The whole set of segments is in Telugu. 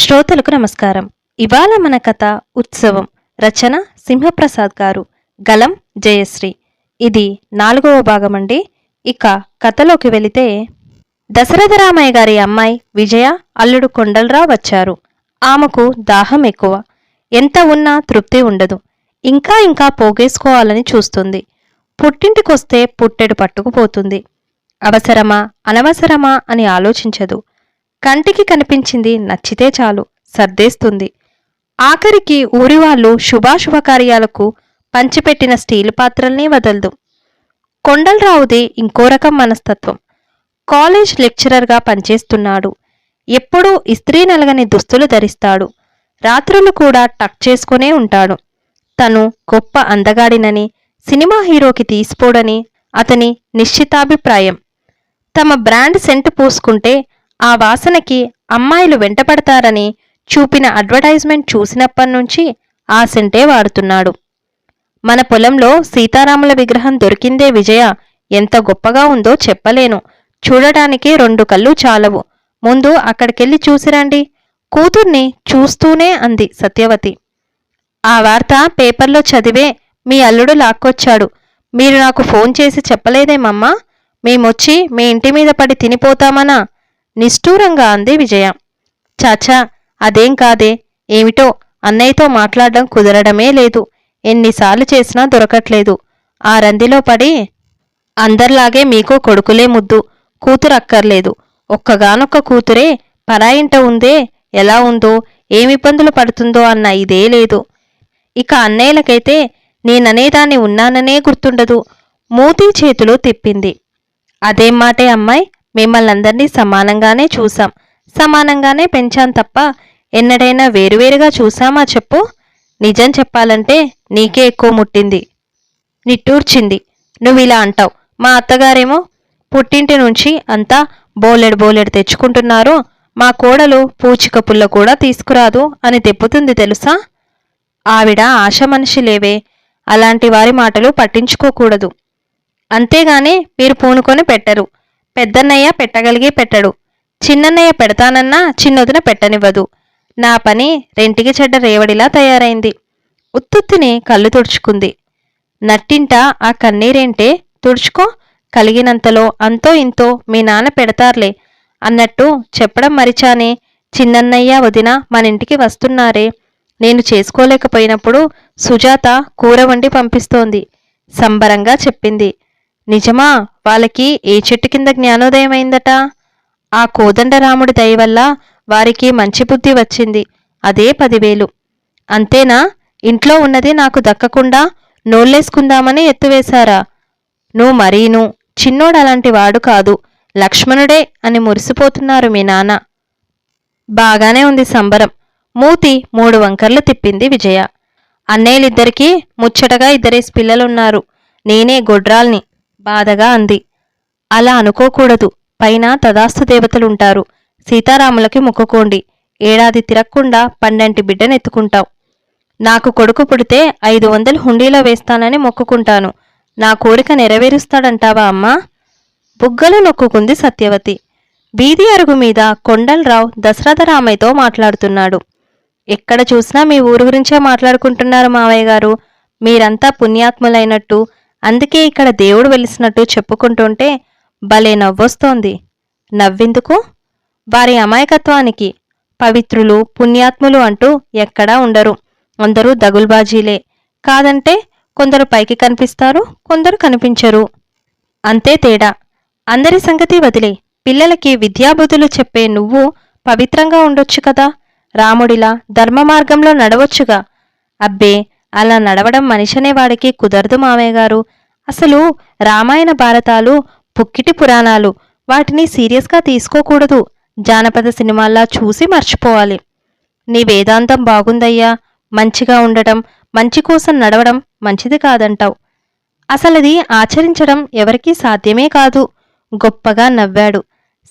శ్రోతలకు నమస్కారం. ఇవాళ మన కథ ఉత్సవం. రచన సింహప్రసాద్ గారు. గలం జయశ్రీ. ఇది నాలుగవ భాగం అండి ఇక కథలోకి వెళితే దశరథ రామయ్య గారి అమ్మాయి విజయ అల్లుడు కొండలరావు వచ్చారు. ఆమెకు దాహం ఎక్కువ. ఎంత ఉన్నా తృప్తి ఉండదు. ఇంకా ఇంకా పోగేసుకోవాలని చూస్తుంది. పుట్టింటికొస్తే పుట్టెడు పట్టుకుపోతుంది. అవసరమా అనవసరమా అని ఆలోచించదు. కంటికి కనిపించింది నచ్చితే చాలు సర్దేస్తుంది. ఆఖరికి ఊరివాళ్ళు శుభాశుభ కార్యాలకు పంచిపెట్టిన స్టీలు పాత్రల్ని వదలదు. కొండలరావుది ఇంకో రకం మనస్తత్వం. కాలేజ్ లెక్చరర్గా పనిచేస్తున్నాడు. ఎప్పుడూ ఇస్త్రీ నలగని దుస్తులు ధరిస్తాడు. రాత్రులు కూడా టక్ చేసుకునే ఉంటాడు. తను గొప్ప అందగాడినని సినిమా హీరోకి తీసిపోడని అతని నిశ్చితాభిప్రాయం. తమ బ్రాండ్ సెంట్ పూసుకుంటే ఆ వాసనకి అమ్మాయిలు వెంటపడతారని చూపిన అడ్వర్టైజ్మెంట్ చూసినప్పటి నుంచి ఆ సెంటే వాడుతున్నాడు. మన పొలంలో సీతారాముల విగ్రహం దొరికిందే విజయ ఎంత గొప్పగా ఉందో చెప్పలేను. చూడటానికి రెండు కళ్ళు చాలవు. ముందు అక్కడికెళ్ళి చూసిరండి. కూతుర్ని చూస్తూనే అంది సత్యవతి. ఆ వార్త పేపర్లో చదివే మీ అల్లుడు లాక్కొచ్చాడు. మీరు నాకు ఫోన్ చేసి చెప్పలేదేమమ్మా? మేమొచ్చి మీ ఇంటి మీద పడి తినిపోతామనా? నిష్ఠూరంగా అంది విజయ. చాచా అదేం కాదే? ఏమిటో? అన్నయ్యతో మాట్లాడడం కుదరడమే లేదు. ఎన్నిసార్లు చేసినా దొరకట్లేదు. ఆ రందిలో పడి అందరిలాగే మీకు కొడుకులే ముద్దు. కూతురు అక్కర్లేదు. ఒక్కగానొక్క కూతురే పరాయింట ఉందే? ఎలా ఉందో? ఏమిబ్బందులు పడుతుందో అన్న ఇదే లేదు. ఇక అన్నయ్యలకైతే నేననేదాన్ని ఉన్నాననే గుర్తుండదు. మూతి చేతులు తిప్పింది. అదేం మాటే అమ్మాయి? మిమ్మల్ని అందరినీ సమానంగానే చూసాం సమానంగానే పెంచాం తప్ప ఎన్నడైనా వేరువేరుగా చూసామా చెప్పు? నిజం చెప్పాలంటే నీకే ఎక్కువ ముట్టింది. నిట్టూర్చింది. నువ్వు ఇలా అంటావు. మా అత్తగారేమో పుట్టింటి నుంచి అంతా బోలెడు బోలెడు తెచ్చుకుంటున్నారు. మా కోడలు పూచిక పుల్ల కూడా తీసుకురాదు అని తెప్పుతుంది తెలుసా? ఆవిడ ఆశ మనిషి లేవే. అలాంటి వారి మాటలు పట్టించుకోకూడదు. అంతేగాని మీరు పూనుకొని పెట్టరు. పెద్దన్నయ్య పెట్టగలిగి పెట్టడు. చిన్నన్నయ్య పెడతానన్నా చిన్నొదిన పెట్టనివ్వదు. నా పని రెంటికి చెడ్డ రేవడిలా తయారైంది. ఉత్తుత్తిని కళ్ళు తుడుచుకుంది. నట్టింట ఆ కన్నీరేంటే? తుడుచుకో. కలిగినంతలో అంతో ఇంతో మీ నాన్న పెడతారులే. అన్నట్టు చెప్పడం మరిచానే. చిన్నన్నయ్య వదిన మన ఇంటికి వస్తున్నారే. నేను చేసుకోలేకపోయినప్పుడు సుజాత కూర వండి పంపిస్తోంది. సంబరంగా చెప్పింది. నిజమా? వాళ్ళకి ఏ చెట్టు కింద జ్ఞానోదయం అయిందట? ఆ కోదండరాముడి దయ వల్ల వారికి మంచి బుద్ధి వచ్చింది. అదే పదివేలు. అంతేనా? ఇంట్లో ఉన్నది నాకు దక్కకుండా నోళ్ళేసుకుందామని ఎత్తువేశారా నువ్వు మరీను. చిన్నోడు అలాంటి వాడు కాదు. లక్ష్మణుడే అని మురిసిపోతున్నారు మీ నాన్న. బాగానే ఉంది సంబరం. మూతి మూడు వంకర్లు తిప్పింది విజయ. అన్నయ్యలిద్దరికీ ముచ్చటగా ఇద్దరేసి పిల్లలున్నారు. నేనే గొడ్రాల్ని. బాధగా అంది. అలా అనుకోకూడదు. పైన తదాస్తు దేవతలుంటారు. సీతారాములకి మొక్కుకోండి. ఏడాది తిరక్కుండా పన్నెంటి బిడ్డనెత్తుకుంటావు నాకు కొడుకు పుడితే ఐదు వందలు హుండీలో వేస్తానని మొక్కుకుంటాను. నా కోరిక నెరవేరుస్తాడంటావా అమ్మా? బుగ్గలు నొక్కుకుంది సత్యవతి. బీది అరుగు మీద కొండలరావు దశరథరామయ్యతో మాట్లాడుతున్నాడు. ఎక్కడ చూసినా మీ ఊరు గురించే మాట్లాడుకుంటున్నారు మావయ్య గారు. మీరంతా పుణ్యాత్ములైనట్టు అందుకే ఇక్కడ దేవుడు వెలిసినట్టు చెప్పుకుంటుంటే భలే నవ్వొస్తోంది. నవ్వెందుకు? వారి అమాయకత్వానికి పవిత్రులు పుణ్యాత్ములు అంటూ ఎక్కడా ఉండరు. అందరూ దగుల్బాజీలే. కాదంటే కొందరు పైకి కనిపిస్తారు కొందరు కనిపించరు. అంతే తేడా. అందరి సంగతి వదిలే. పిల్లలకి విద్యాబుద్ధులు చెప్పే నువ్వు పవిత్రంగా ఉండొచ్చు కదా? రాముడిలా ధర్మ మార్గంలో నడవచ్చుగా? అబ్బే అలా నడవడం మనిషనే వాడికి కుదరదు మామయ్య గారు. అసలు రామాయణ భారతాలు పుక్కిటి పురాణాలు వాటిని సీరియస్గా తీసుకోకూడదు. జానపద సినిమాల్లా చూసి మర్చిపోవాలి. నీ వేదాంతం బాగుందయ్యా. మంచిగా ఉండటం మంచి కోసం నడవడం మంచిది కాదంటావు. అసలది ఆచరించడం ఎవరికీ సాధ్యమే కాదు. గొప్పగా నవ్వాడు.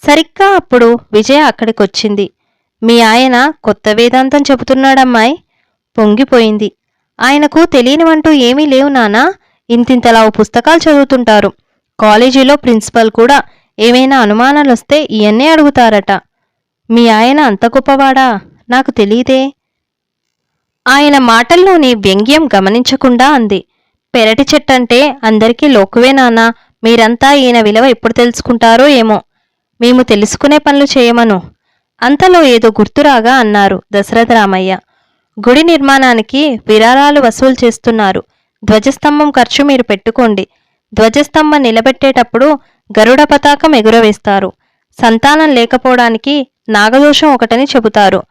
సరిగ్గా అప్పుడు విజయ అక్కడికొచ్చింది. మీ ఆయన కొత్త వేదాంతం చెబుతున్నాడమ్మాయి. పొంగిపోయింది. ఆయనకు తెలియనివంటూ ఏమీ లేవు నానా ఇంతింతలావు పుస్తకాలు చదువుతుంటారు. కాలేజీలో ప్రిన్సిపల్ కూడా ఏమైనా అనుమానాలు వస్తే ఇవన్నీ అడుగుతారట. మీ ఆయన అంత గొప్పవాడా? నాకు తెలియదే ఆయన మాటల్లోని వ్యంగ్యం గమనించకుండా అంది. పెరటి చెట్టంటే అందరికీ లోకువే నాన్నా. మీరంతా ఈయన విలువ ఎప్పుడు తెలుసుకుంటారో ఏమో. మేము తెలుసుకునే పనులు చేయమను. అంతలో ఏదో గుర్తురాగా అన్నారు దశరథ రామయ్య. గుడి నిర్మాణానికి విరాళాలు వసూలు చేస్తున్నారు. ధ్వజస్తంభం ఖర్చు మీరు పెట్టుకోండి. ధ్వజస్తంభం నిలబెట్టేటప్పుడు గరుడ పతాకం ఎగురవేస్తారు. సంతానం లేకపోవడానికి నాగదోషం ఒకటని చెబుతారు.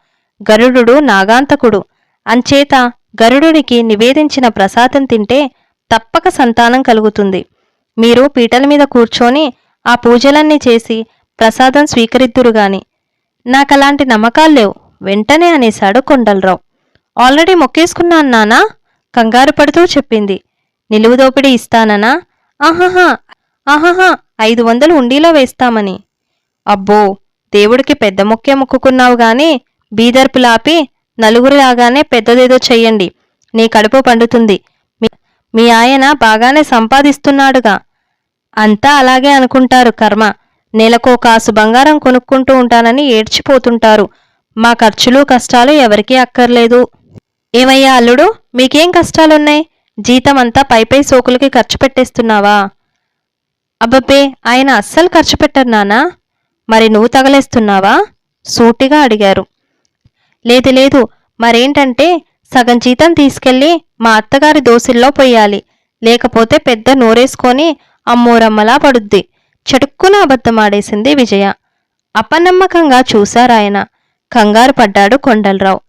గరుడు నాగాంతకుడు. అంచేత గరుడునికి నివేదించిన ప్రసాదం తింటే తప్పక సంతానం కలుగుతుంది. మీరు పీటల మీద కూర్చొని ఆ పూజలన్నీ చేసి ప్రసాదం స్వీకరిద్దురుగాని నాకలాంటి నమ్మకాలు లేవు. వెంటనే అనేశాడు కొండలరావు. ఆల్రెడీ మొక్కేసుకున్నాను నానా? కంగారు పడుతూ చెప్పింది. నిలువు దోపిడీ ఇస్తాననా? ఆహాహా! ఆహాహా! ఐదు వందలు ఉండీలో వేస్తామని. అబ్బో! దేవుడికి పెద్ద మొక్కే మొక్కుకున్నావు గాని బీదర్పులాపి నలుగురు లాగానే పెద్దదేదో చెయ్యండి. నీ కడుపు పండుతుంది. మీ- మీ ఆయన బాగానే సంపాదిస్తున్నాడుగా. అంతా అలాగే అనుకుంటారు కర్మ. నెలకో కాసు బంగారం కొనుక్కుంటూ ఉంటానని ఏడ్చిపోతుంటారు. మా ఖర్చులు కష్టాలు ఎవరికీ అక్కర్లేదు. ఏమయ్యా అల్లుడు? మీకేం కష్టాలున్నాయి? జీతం అంతా పైపై సోకులకి ఖర్చు పెట్టేస్తున్నావా? అబ్బబ్బే ఆయన అస్సలు ఖర్చు పెట్టరు నానా మరి నువ్వు తగలేస్తున్నావా? సూటిగా అడిగారు. లేదు లేదు. మరేంటంటే సగం జీతం తీసుకెళ్ళి మా అత్తగారి దోసిల్లో పోయాలి లేకపోతే పెద్ద నోరేసుకొని అమ్మోరమ్మలా పడుద్ది. చటుక్కున అబద్ధమాడేసింది విజయ. అపనమ్మకంగా చూశారాయన. కంగారు పడ్డాడు కొండలరావు.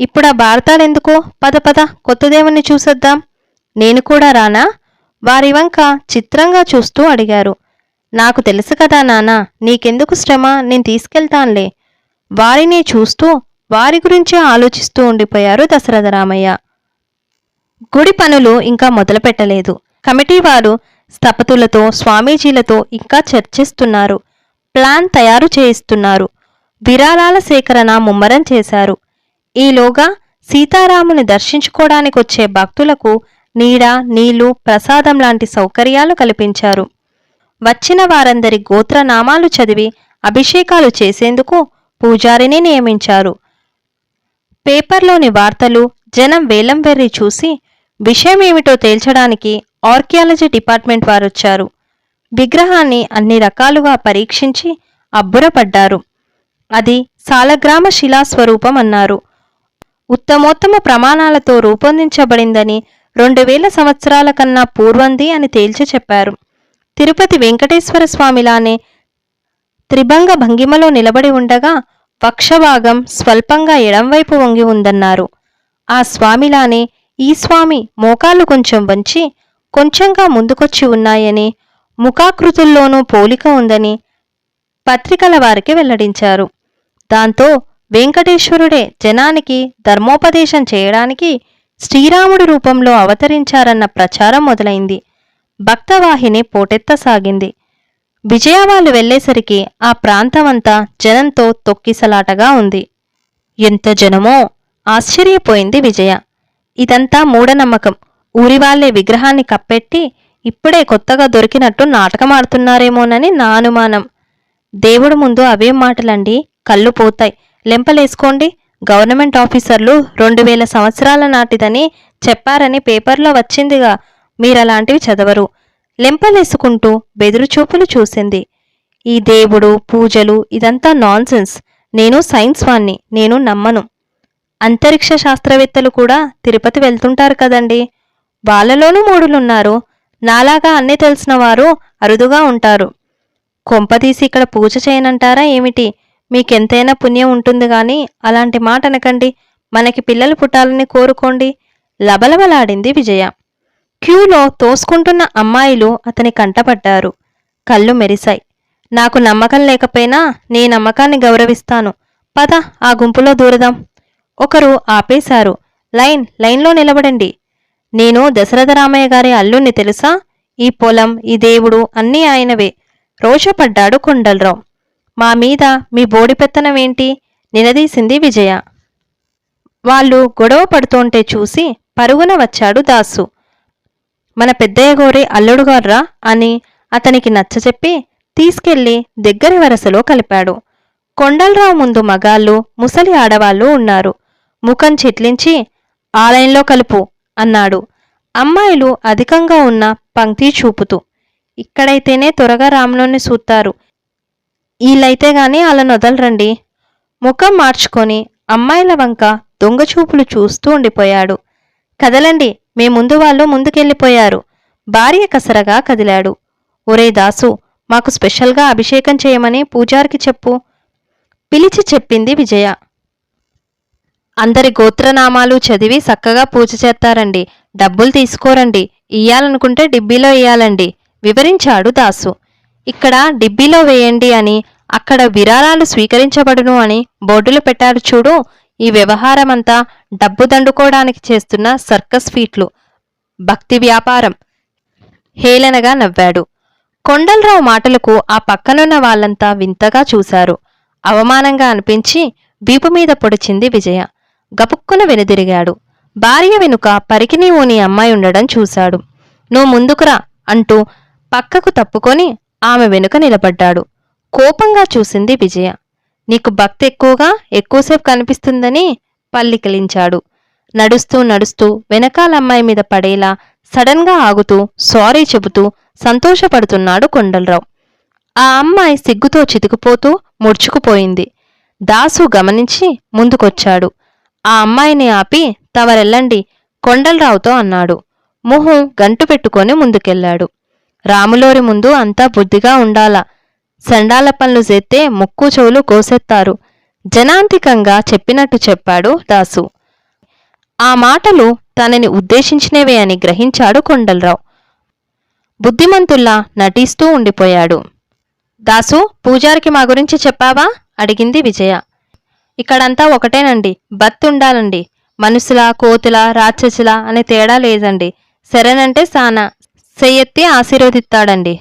ఇప్పుడు ఆ భారతాలెందుకు? పద పద కొత్తదేవుణ్ణి చూసొద్దాం. నేను కూడా రానా? వారి వంక చిత్రంగా చూస్తూ అడిగారు. నాకు తెలుసు కదా నానా నీకెందుకు శ్రమ? నేను తీసుకెళ్తాన్లే. వారిని చూస్తూ వారి గురించే ఆలోచిస్తూ ఉండిపోయారు దశరథ రామయ్య. గుడి పనులు ఇంకా మొదలుపెట్టలేదు. కమిటీ వారు స్థపతులతో స్వామీజీలతో ఇంకా చర్చిస్తున్నారు. ప్లాన్ తయారు చేయిస్తున్నారు. విరాళాల సేకరణ ముమ్మరం చేశారు. ఈలోగా సీతారాముని దర్శించుకోవడానికి వచ్చే భక్తులకు నీడ నీళ్ళు ప్రసాదం లాంటి సౌకర్యాలు కల్పించారు. వచ్చిన వారందరి గోత్రనామాలు చదివి అభిషేకాలు చేసేందుకు పూజారిని నియమించారు. పేపర్లోని వార్తలు జనం వేలం వెర్రి చూసి విషయమేమిటో తేల్చడానికి ఆర్కియాలజీ డిపార్ట్మెంట్ వారొచ్చారు. విగ్రహాన్ని అన్ని రకాలుగా పరీక్షించి అబ్బురపడ్డారు. అది సాలగ్రామ శిలాస్వరూపం అన్నారు ఉత్తమోత్తమ ప్రమాణాలతో రూపొందించబడిందని రెండు వేల సంవత్సరాల కన్నా పూర్వంది అని తేల్చి చెప్పారు. తిరుపతి వెంకటేశ్వర స్వామిలానే త్రిభంగ భంగిమలో నిలబడి ఉండగా పక్షభాగం స్వల్పంగా ఎడంవైపు వంగి ఉందన్నారు. ఆ స్వామిలానే ఈ స్వామి మోకాళ్ళు కొంచెం వంచి కొంచెంగా ముందుకొచ్చి ఉన్నాయని ముఖాకృతుల్లోనూ పోలిక ఉందని పత్రికల వారికి వెల్లడించారు. దాంతో వెంకటేశ్వరుడే జనానికి ధర్మోపదేశం చేయడానికి శ్రీరాముడి రూపంలో అవతరించారన్న ప్రచారం మొదలైంది. భక్తవాహిని పోటెత్తసాగింది. విజయవాళ్ళు వెళ్ళేసరికి ఆ ప్రాంతమంతా జనంతో తొక్కిసలాటగా ఉంది. ఎంత జనమో! ఆశ్చర్యపోయింది విజయ. ఇదంతా మూఢనమ్మకం. ఊరివాళ్ళే విగ్రహాన్ని కప్పెట్టి ఇప్పుడే కొత్తగా దొరికినట్టు నాటకమాడుతున్నారేమోనని నా అనుమానం. దేవుడు ముందు అవే మాటలండి? కళ్ళు పోతాయి. లెంపలేసుకోండి. గవర్నమెంట్ ఆఫీసర్లు రెండు వేల సంవత్సరాల నాటిదని చెప్పారని పేపర్లో వచ్చిందిగా. మీరలాంటివి చదవరు. లెంపలేసుకుంటూ బెదురుచూపులు చూసింది. ఈ దేవుడు పూజలు ఇదంతా నాన్సెన్స్. నేను సైన్స్ వాణ్ణి నేను నమ్మను. అంతరిక్ష శాస్త్రవేత్తలు కూడా తిరుపతి వెళ్తుంటారు కదండి. వాళ్ళలోనూ మూడులున్నారు. నాలాగా అన్నీ తెలిసిన వారు అరుదుగా ఉంటారు. కొంపదీసి ఇక్కడ పూజ చేయనంటారా ఏమిటి? మీకెంతైనా పుణ్యం ఉంటుంది గాని అలాంటి మాట అనకండి. మనకి పిల్లలు పుట్టాలని కోరుకోండి. లబలబలాడింది విజయ. క్యూలో తోసుకుంటున్న అమ్మాయిలు అతని కంటపడ్డారు. కళ్ళు మెరిశాయి. నాకు నమ్మకం లేకపోయినా నీ నమ్మకాన్ని గౌరవిస్తాను. పద ఆ గుంపులో దూరదాం. ఒకరు ఆపేశారు. లైన్ లైన్లో నిలబడండి. నేను దశరథ రామయ్య గారి అల్లుణ్ణి తెలుసా? ఈ పొలం ఈ దేవుడు అన్నీ ఆయనవే. రోషపడ్డాడు కొండలరావు. మా మీద మీ బోడి పెత్తనమేంటి నిలదీసింది విజయ. వాళ్ళు గొడవ పడుతోంటే చూసి పరుగున వచ్చాడు దాసు. మన పెద్దయ్య గోరి అల్లుడుగార్రా అని అతనికి నచ్చచెప్పి తీసుకెళ్ళి దగ్గరి వరసలో కలిపాడు. కొండలరావు ముందు మగాళ్ళు ముసలి ఆడవాళ్ళు ఉన్నారు. ముఖం చిట్లించి ఆలయంలో కలుపు అన్నాడు. అమ్మాయిలు అధికంగా ఉన్న పంక్తి చూపుతూ. ఇక్కడైతేనే త్వరగా రాములోని సూత్తారు వీళ్ళైతే గాని వాళ్ళని వదలరండి. ముఖం మార్చుకొని అమ్మాయిల వంక దొంగచూపులు చూస్తూ ఉండిపోయాడు. కదలండి మీ ముందు వాళ్ళు ముందుకెళ్ళిపోయారు. భార్య కసరగా కదిలాడు. ఒరే దాసు మాకు స్పెషల్గా అభిషేకం చేయమని పూజారికి చెప్పు. పిలిచి చెప్పింది విజయ. అందరి గోత్రనామాలు చదివి చక్కగా పూజ చేస్తారండి. డబ్బులు తీసుకోరండి. ఇయ్యాలనుకుంటే డిబ్బీలో ఇయ్యాలండి. వివరించాడు దాసు. ఇక్కడ డిబ్బీలో వేయండి అని అక్కడ విరాళాలు స్వీకరించబడును అని బోర్డులు పెట్టారు చూడు. ఈ వ్యవహారమంతా డబ్బు దండుకోవడానికి చేస్తున్న సర్కస్ ఫీట్లు. భక్తి వ్యాపారం. హేళనగా నవ్వాడు. కొండలరావు మాటలకు ఆ పక్కనున్న వాళ్ళంతా వింతగా చూశారు. అవమానంగా అనిపించి వీపు మీద పొడిచింది విజయ. గపుక్కున వెనుదిరిగాడు. భార్య వెనుక పరికిని ఓని అమ్మాయి ఉండడం చూశాడు. నువ్వు ముందుకురా అంటూ పక్కకు తప్పుకొని ఆమె వెనుక నిలబడ్డాడు. కోపంగా చూసింది విజయ. నీకు భక్తి ఎక్కువగా ఎక్కువసేపు కనిపిస్తుందని పల్లికిలించాడు. నడుస్తూ నడుస్తూ వెనకాల అమ్మాయి మీద పడేలా సడన్గా ఆగుతూ సారీ చెబుతూ సంతోషపడుతున్నాడు కొండలరావు. ఆ అమ్మాయి సిగ్గుతో చితికిపోతూ ముడుచుకుపోయింది. దాసు గమనించి ముందుకొచ్చాడు. ఆ అమ్మాయిని ఆపి తవరెళ్ళండి కొండలరావుతో అన్నాడు. మొహం గంటు పెట్టుకొని ముందుకెళ్ళాడు. రాములోరి ముందు అంతా బుద్ధిగా ఉండాల. సండాల పనులు చేస్తే ముక్కు చెవులు కోసెత్తారు. జనాంతికంగా చెప్పినట్టు చెప్పాడు దాసు. ఆ మాటలు తనని ఉద్దేశించినవే అని గ్రహించాడు కొండలరావు. బుద్ధిమంతుల్లా నటిస్తూ ఉండిపోయాడు. దాసు పూజారికి మా గురించి చెప్పావా? అడిగింది విజయ. ఇక్కడంతా ఒకటేనండి. బత్తుండాలండి. మనుషుల కోతుల రాక్షసుల అనే తేడా లేదండి. శరణంటే సానా సెయ్యెత్తి ఆశీర్వదిస్తాడండి.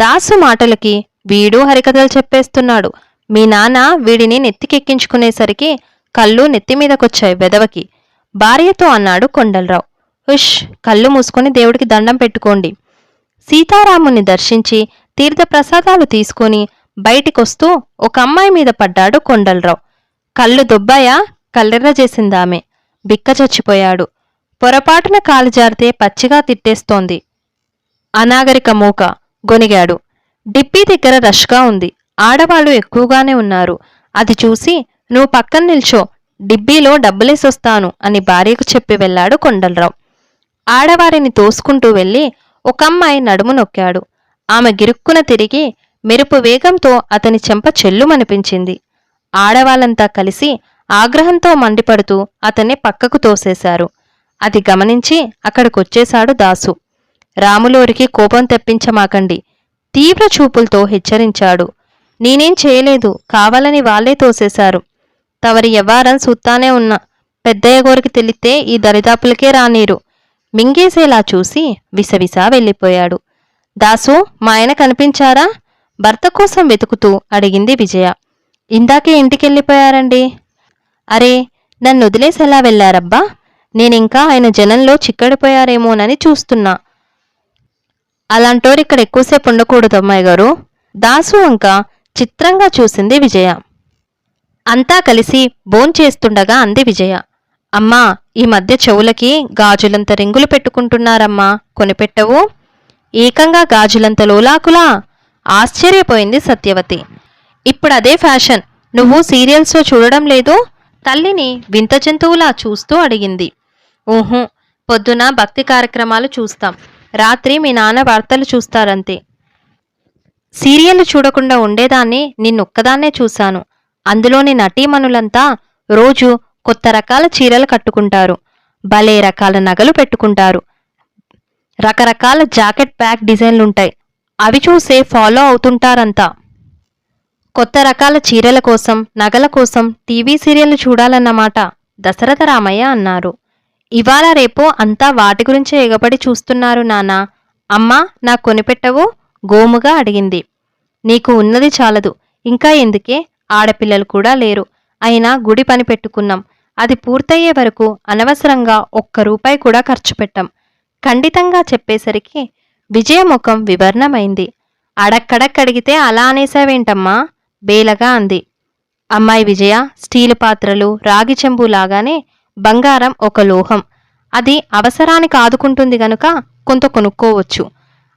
దాసు మాటలకి వీడు హరికథలు చెప్పేస్తున్నాడు. మీ నాన్న వీడిని నెత్తికెక్కించుకునేసరికి కళ్ళు నెత్తి మీదకొచ్చాయి వెదవకి. భార్యతో అన్నాడు కొండలరావు. ఉష్ కళ్ళు మూసుకొని దేవుడికి దండం పెట్టుకోండి. సీతారాముని దర్శించి తీర్థప్రసాదాలు తీసుకుని బయటికొస్తూ ఒక అమ్మాయి మీద పడ్డాడు కొండలరావు. కళ్ళు దుబ్బాయా? కల్లెర్ర చేసిందామె. బిక్క చచ్చిపోయాడు. పొరపాటున కాలు జారితే పచ్చిగా తిట్టేస్తోంది. అనాగరిక మూక గొనిగాడు డిప్పీ దగ్గర రష్గా ఉంది. ఆడవాళ్ళు ఎక్కువగానే ఉన్నారు. అది చూసి నువ్వు పక్కన నిల్చో. డిబ్బీలో డబ్బులేసొస్తాను అని భార్యకు చెప్పి వెళ్ళాడు కొండలరావు. ఆడవారిని తోసుకుంటూ వెళ్ళి ఒక అమ్మాయి నడుము నొక్కాడు. ఆమె గిరుక్కున తిరిగి మెరుపు వేగంతో అతని చెంప చెల్లుమనిపించింది. ఆడవాళ్ళంతా కలిసి ఆగ్రహంతో మండిపడుతూ అతన్ని పక్కకు తోసేశారు. అది గమనించి అక్కడికొచ్చేశాడు దాసు. రాములోరికి కోపం తెప్పించమాకండి. తీవ్ర చూపులతో హెచ్చరించాడు. నేనేం చేయలేదు. కావాలని వాళ్ళే తోసేశారు. తవరి వ్యవహారం సూత్తానే ఉన్నా పెద్దయ్య గోరికి తెలిస్తే ఈ దరిదాపులకే రానీరు. మింగేసేలా చూసి విసవిసా వెళ్ళిపోయాడు. దాసు మా ఆయన కనిపించారా? భర్త కోసం వెతుకుతూ అడిగింది విజయ. ఇందాకే ఇంటికెళ్ళిపోయారండి. అరే నన్ను వదిలేసి ఎలా వెళ్ళారబ్బా? నేనింకా ఆయన జనంలో చిక్కడిపోయారేమోనని చూస్తున్నా. అలాంటోరు ఇక్కడ ఎక్కువసేపు ఉండకూడదు అమ్మాయి గారు. దాసు వంక చిత్రంగా చూసింది విజయ. అంతా కలిసి భోంచేస్తుండగా అంది విజయ. అమ్మా ఈ మధ్య చెవులకి గాజులంత రింగులు పెట్టుకుంటున్నారమ్మా. కొనిపెట్టవు? ఏకంగా గాజులంత లోలాకులా? ఆశ్చర్యపోయింది సత్యవతి. ఇప్పుడు అదే ఫ్యాషన్. నువ్వు సీరియల్స్లో చూడడం లేదు? తల్లిని వింత జంతువులా చూస్తూ అడిగింది. ఊహు పొద్దున భక్తి కార్యక్రమాలు చూస్తాం. రాత్రి మీ నాన్న వార్తలు చూస్తారంతే. సీరియల్ చూడకుండా ఉండేదాన్ని నిన్నొక్కదాన్నే చూశాను. అందులోని నటీమణులంతా రోజు కొత్త రకాల చీరలు కట్టుకుంటారు. భలే రకాల నగలు పెట్టుకుంటారు. రకరకాల జాకెట్ ప్యాక్ డిజైన్లుంటాయి. అవి చూసే ఫాలో అవుతుంటారంతా. కొత్త రకాల చీరల కోసం నగల కోసం టీవీ సీరియల్ చూడాలన్నమాట దశరథ రామయ్య అన్నారు. ఇవాళ రేపు అంతా వాటి గురించే ఎగబడి చూస్తున్నారు నానా. అమ్మా నా కొనిపెట్టవు? గోముగా అడిగింది. నీకు ఉన్నది చాలదు. ఇంకా ఎందుకే? ఆడపిల్లలు కూడా లేరు. అయినా గుడి పని పెట్టుకున్నాం. అది పూర్తయ్యే వరకు అనవసరంగా ఒక్క రూపాయి కూడా ఖర్చు పెట్టాం. ఖండితంగా చెప్పేసరికి విజయముఖం వివర్ణమైంది. అడక్కడక్కడిగితే అలా అనేసావేంటమ్మా బేలగా అంది. అమ్మాయి విజయ స్టీలు పాత్రలు రాగి చెంబు లాగానే బంగారం ఒక లోహం. అది అవసరానికి ఆదుకుంటుంది గనుక కొంత కొనుక్కోవచ్చు.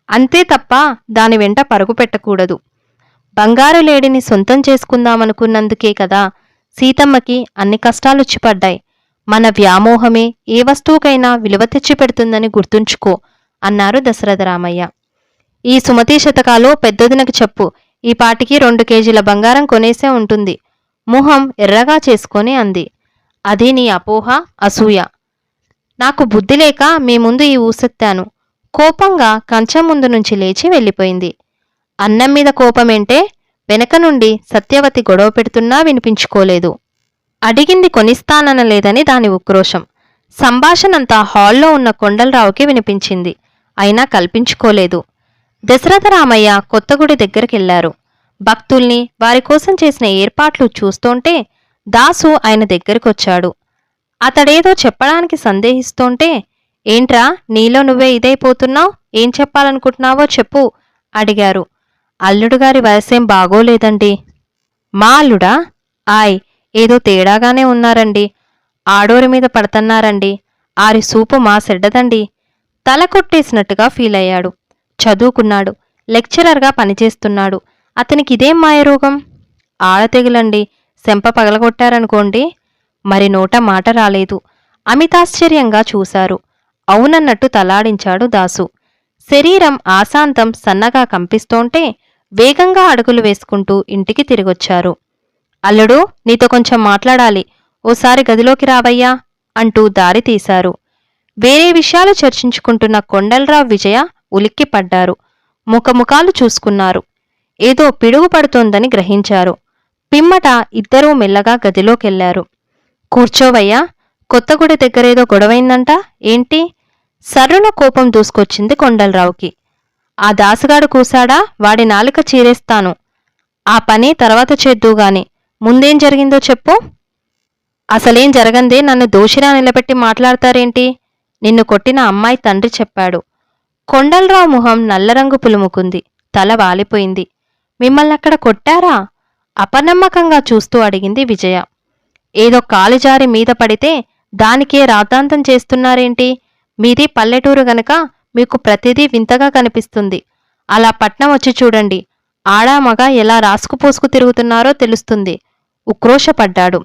అంతే తప్ప దాని వెంట పరుగు పెట్టకూడదు. బంగారు లేడిని సొంతం చేసుకుందామనుకున్నందుకే కదా సీతమ్మకి అన్ని కష్టాలొచ్చి పడ్డాయి మన వ్యామోహమే ఏ వస్తువుకైనా విలువ తెచ్చి పెడుతుందని గుర్తుంచుకో అన్నారు దశరథ రామయ్య. ఈ సుమతి శతకాలు పెద్దదినకు చెప్పు. ఈ పాటికి రెండు కేజీల బంగారం కొనేసే ఉంటుంది. మొహం ఎర్రగా చేసుకొని అంది. అది నీ అపోహ అసూయ. నాకు బుద్ధి లేక మీ ముందు ఈ ఊసెత్తాను కోపంగా కంచం ముందు నుంచి లేచి వెళ్ళిపోయింది. అన్నం మీద కోపమేంటే వెనక నుండి సత్యవతి గొడవ పెడుతున్నా వినిపించుకోలేదు. అడిగింది కొనిస్తాననలేదని దాని ఉక్రోషం. సంభాషణంతా హాల్లో ఉన్న కొండలరావుకి వినిపించింది. అయినా కల్పించుకోలేదు. దశరథ రామయ్య కొత్తగుడి దగ్గరికెళ్ళారు. భక్తుల్ని వారి కోసం చేసిన ఏర్పాట్లు చూస్తుంటే దాసు ఆయన దగ్గరకొచ్చాడు. అతడేదో చెప్పడానికి సందేహిస్తోంటే ఏంట్రా నీలో నువ్వే ఇదైపోతున్నావు? ఏం చెప్పాలనుకుంటున్నావో చెప్పు అడిగారు. అల్లుడుగారి వయసేం బాగోలేదండి. మా అల్లుడా? ఆయ్ ఏదో తేడాగానే ఉన్నారండి. ఆడోరి మీద పడుతున్నారండి. ఆరి సూపు మా సెడ్డదండి. తల కొట్టేసినట్టుగా ఫీల్ అయ్యాడు చదువుకున్నాడు. లెక్చరర్గా పనిచేస్తున్నాడు. అతనికి ఇదేం మాయరోగం ఆడతెగులండి. సెంప పగలగొట్టారనుకోండి మరి నోట మాట రాలేదు. అమితాశ్చర్యంగా చూశారు. అవునన్నట్టు తలాడించాడు దాసు. శరీరం ఆశాంతం సన్నగా కంపిస్తోంటే వేగంగా అడుగులు వేసుకుంటూ ఇంటికి తిరిగొచ్చారు. అల్లుడు నీతో కొంచెం మాట్లాడాలి. ఓసారి గదిలోకి రావయ్యా అంటూ దారి తీశారు. వేరే విషయాలు చర్చించుకుంటున్న కొండలరావు విజయ ఉలిక్కిపడ్డారు. ముఖముఖాలు చూసుకున్నారు. ఏదో పిడుగు పడుతోందని గ్రహించారు. పిమ్మట ఇద్దరూ మెల్లగా గదిలోకెళ్ళారు. కూర్చోవయ్యా కొత్తగుడి దగ్గరేదో గొడవైందంట ఏంటి? సర్రున కోపం దూసుకొచ్చింది కొండలరావుకి. ఆ దాసగాడు కూశాడా? వాడి నాలుక చీరేస్తాను. ఆ పని తర్వాత చేద్దుగాని ముందేం జరిగిందో చెప్పు. అసలేం జరగందే నన్ను దోషిరా నిలబెట్టి మాట్లాడతారేంటి? నిన్ను కొట్టిన అమ్మాయి తండ్రి చెప్పాడు. కొండలరావు మొహం నల్లరంగు పులుముకుంది. తల వాలిపోయింది. మిమ్మల్ని అక్కడ కొట్టారా? అపనమ్మకంగా చూస్తూ అడిగింది విజయ. ఏదో కాలుజారి మీద పడితే దానికే రాద్ధాంతం చేస్తున్నారేంటి? మీది పల్లెటూరు గనక మీకు ప్రతిదీ వింతగా కనిపిస్తుంది. అలా పట్నం వచ్చి చూడండి. ఆడామగ ఎలా రాసుకుపోసుకు తిరుగుతున్నారో తెలుస్తుంది. ఉక్రోషపడ్డాడు.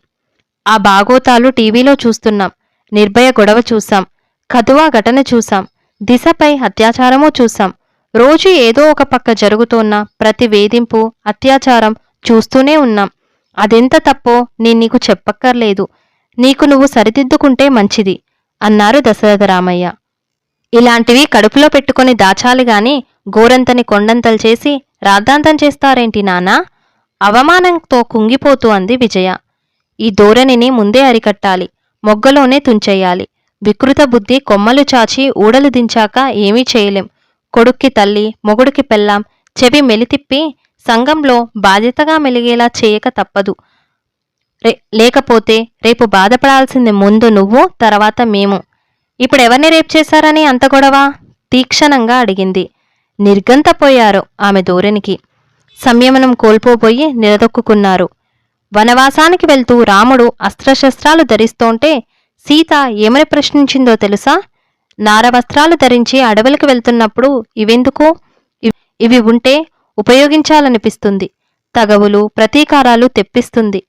ఆ బాగోతాలు టీవీలో చూస్తున్నాం. నిర్భయ గొడవ చూశాం. కదువా ఘటన చూశాం. దిశపై అత్యాచారమూ చూసాం రోజు ఏదో ఒక పక్క జరుగుతోన్న ప్రతి వేధింపు అత్యాచారం చూస్తూనే ఉన్నాం. అదెంత తప్పో నేను నీకు చెప్పక్కర్లేదు. నీకు నువ్వు సరిదిద్దుకుంటే మంచిది అన్నారు దశరథరామయ్య ఇలాంటివి కడుపులో పెట్టుకొని దాచాలి గాని గోరంతని కొండంతలు చేసి రాద్ధాంతం చేస్తారేంటి నానా? అవమానంతో కుంగిపోతూ అంది విజయ. ఈ ధోరణిని ముందే అరికట్టాలి మొగ్గలోనే తుంచెయ్యాలి వికృత బుద్ధి కొమ్మలు చాచి ఊడలు దించాక ఏమీ చేయలేం. కొడుక్కి తల్లి మొగుడికి పెళ్ళాం చెవి మెలితిప్పి సంఘంలో బాధ్యతగా మెలిగేలా చేయక తప్పదు. రే లేకపోతే రేపు బాధపడాల్సింది ముందు నువ్వు తర్వాత మేము. ఇప్పుడెవరిని రేపు చేశారని అంత గొడవ? తీక్షణంగా అడిగింది. నిర్గంతపోయారు ఆమె ధోరణికి సంయమనం కోల్పోబోయి నిలదొక్కున్నారు వనవాసానికి వెళ్తూ రాముడు అస్త్రశస్త్రాలు ధరిస్తోంటే సీత ఏమని ప్రశ్నించిందో తెలుసా? నారవస్త్రాలు ధరించి అడవులకు వెళ్తున్నప్పుడు ఇవెందుకు? ఇవి ఉంటే ఉపయోగించాలనిపిస్తుంది. తగవులు ప్రతీకారాలు తెప్పిస్తుంది.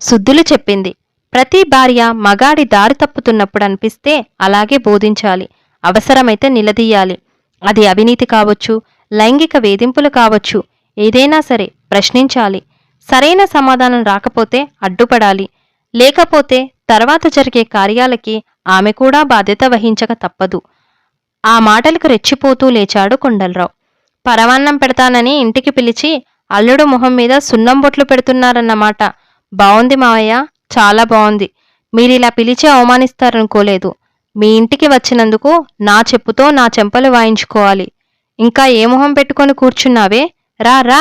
శుద్ధులు చెప్పింది. ప్రతి భార్య మగాడి దారి తప్పుతున్నప్పుడు అనిపిస్తే అలాగే బోధించాలి. అవసరమైతే నిలదీయాలి. అది అవినీతి కావచ్చు లైంగిక వేధింపులు కావచ్చు. ఏదైనా సరే ప్రశ్నించాలి. సరైన సమాధానం రాకపోతే అడ్డుపడాలి. లేకపోతే తర్వాత జరిగే కార్యాలకి ఆమె కూడా బాధ్యత వహించక తప్పదు. ఆ మాటలకు రెచ్చిపోతూ లేచాడు కొండలరావు. పరమాన్నం పెడతానని ఇంటికి పిలిచి అల్లుడు మొహం మీద సున్నం బొట్లు పెడుతున్నారన్నమాట. బాగుంది మావయ్య చాలా బాగుంది మీరిలా పిలిచి అవమానిస్తారనుకోలేదు. మీ ఇంటికి వచ్చినందుకు నా చెప్పుతో నా చెంపలు వాయించుకోవాలి. ఇంకా ఏ మొహం పెట్టుకొని కూర్చున్నావే? రా రా.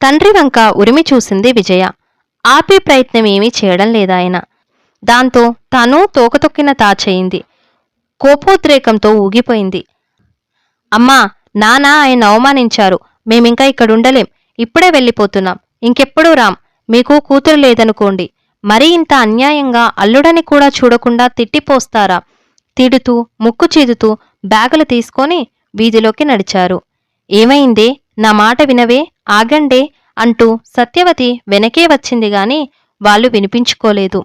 తండ్రి వంక ఉరిమి చూసింది విజయ. ఆపే ప్రయత్నం ఏమీ చేయడం లేదాయన. దాంతో తాను తోకతొక్కిన తాచేయింది. కోపోద్రేకంతో ఊగిపోయింది. అమ్మా నానా ఆయన అవమానించారు. మేమింకా ఇక్కడుండలేం. ఇప్పుడే వెళ్ళిపోతున్నాం. ఇంకెప్పుడూ రాం. మీకు కూతురు లేదనుకోండి. మరీ ఇంత అన్యాయంగా అల్లుడని కూడా చూడకుండా తిట్టిపోస్తారా? తిడుతూ ముక్కు చీదుతూ బ్యాగులు తీసుకొని వీధిలోకి నడిచారు. ఏమైందే? నా మాట వినవే? ఆగండే? అంటూ సత్యవతి వెనకే వచ్చింది గాని వాళ్ళు వినిపించుకోలేదు.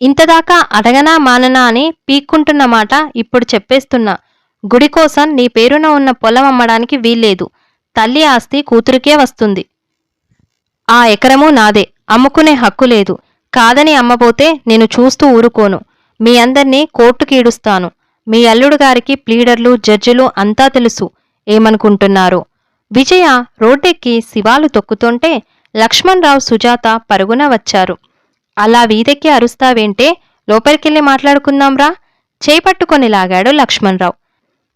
ఇంతదాకా అడగనా మాననా అని పీక్కుంటున్న మాట ఇప్పుడు చెప్పేస్తున్నా. గుడి కోసం నీ పేరున ఉన్న పొలం అమ్మడానికి వీల్లేదు. తల్లి ఆస్తి కూతురికే వస్తుంది. ఆ ఎకరము నాదే. అమ్ముకునే హక్కు లేదు. కాదని అమ్మబోతే నేను చూస్తూ ఊరుకోను. మీ అందర్నీ కోర్టుకి ఈడుస్తాను మీ అల్లుడు గారికి ప్లీడర్లు జడ్జిలు అంతా తెలుసు. ఏమనుకుంటున్నారు? విజయ రోడ్డెక్కి శివాలు తొక్కుతుంటే లక్ష్మణరావు సుజాత పరుగున వచ్చారు. అలా వీధెక్కి అరుస్తావేంటే? లోపలికెళ్ళి మాట్లాడుకుందాంరా. చేపట్టుకొని లాగాడు లక్ష్మణరావు.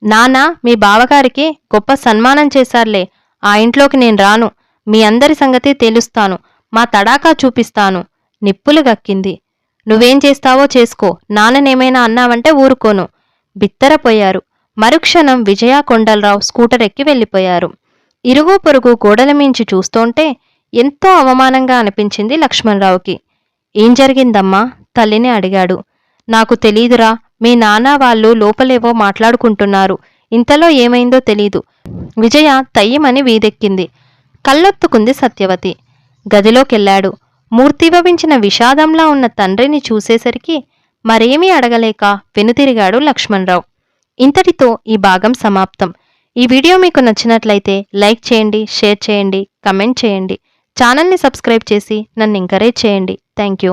నాన్న మీ బావగారికి గొప్ప సన్మానం చేశారులే. ఆ ఇంట్లోకి నేను రాను. మీ అందరి సంగతి తేలుస్తాను. మా తడాకా చూపిస్తాను. నిప్పులు గక్కింది. నువ్వేం చేస్తావో చేసుకో. నాన్ననేమైనా అన్నావంటే ఊరుకోను. బిత్తరపోయారు. మరుక్షణం విజయ కొండలరావు స్కూటర్ ఎక్కి వెళ్ళిపోయారు. ఇరుగు పొరుగు గోడల మించి చూస్తోంటే ఎంతో అవమానంగా అనిపించింది లక్ష్మణరావుకి. ఏం జరిగిందమ్మా? తల్లిని అడిగాడు. నాకు తెలీదురా. మీ నాన్న వాళ్ళు లోపలేవో మాట్లాడుకుంటున్నారు. ఇంతలో ఏమైందో తెలీదు. విజయ తయ్యమని వీదెక్కింది. కళ్ళొత్తుకుంది సత్యవతి. గదిలోకెళ్ళాడు. మూర్తిభవించిన విషాదంలా ఉన్న తండ్రిని చూసేసరికి మరేమీ అడగలేక వెనుతిరిగాడు లక్ష్మణరావు. ఇంతటితో ఈ భాగం సమాప్తం. ఈ వీడియో మీకు నచ్చినట్లయితే లైక్ చేయండి షేర్ చేయండి కమెంట్ చేయండి. ఛానల్ని సబ్స్క్రైబ్ చేసి నన్ను ఎంకరేజ్ చేయండి. Thank you.